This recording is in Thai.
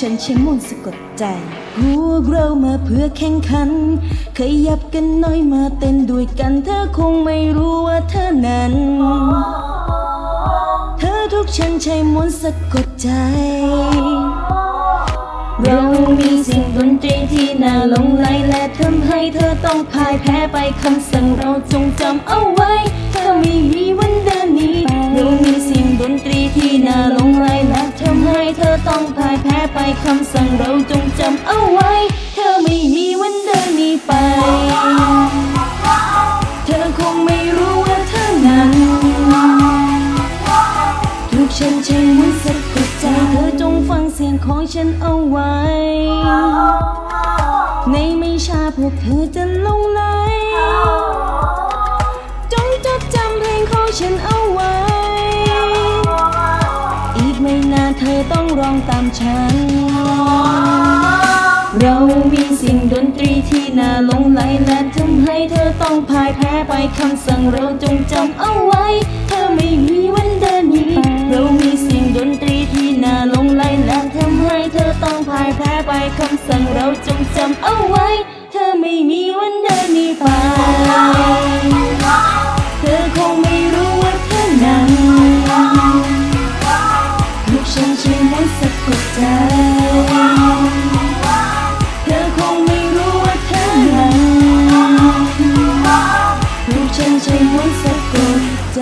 ฉันใช้มนต์สะกดใจ พวกเรามาเพื่อแข่งขัน ขยับกันหน้อยมาเต้นด้วยกัน เธอคงไม่รู้ว่าเธอนั้น เธอทุกฉันใช้มนต์สะกดใจ เรามีสียงดนตรีที่น่าหลงไหลและทำให้เธอต้องพ่ายแพ้ไปคำสั่งเราจงจำเอาไว้ เธอไม่มี ต้องพ่ายแพ้ไปคำสั่งเราจงจำเอาไว้ เธอไม่มีวันเดินหนีไป เธอคงไม่รู้ว่าเธอนั้นทุกฉันใช้มนต์สะกดใจเธอจงฟังเสียงของฉันเอาไว้ ในไม่ช้าพวกเธอจะลงไหล เธอต้องร้องตามฉัน เรามีสิ่งดนตรีที่น่าหลงไหลและทำให้เธอต้องพ่ายแพ้ไปคำสั่งเราจงจำเอาไว้ เธอไม่มีวันเดินหนีเรามีสิ่งดนตรีที่น่าหลงไหลและทำให้เธอต้องพ่ายแพ้ไปคำสั่งเราจงจำเอาไว้ เธอไม่มีวัน ใช่มนต์สะกดใจ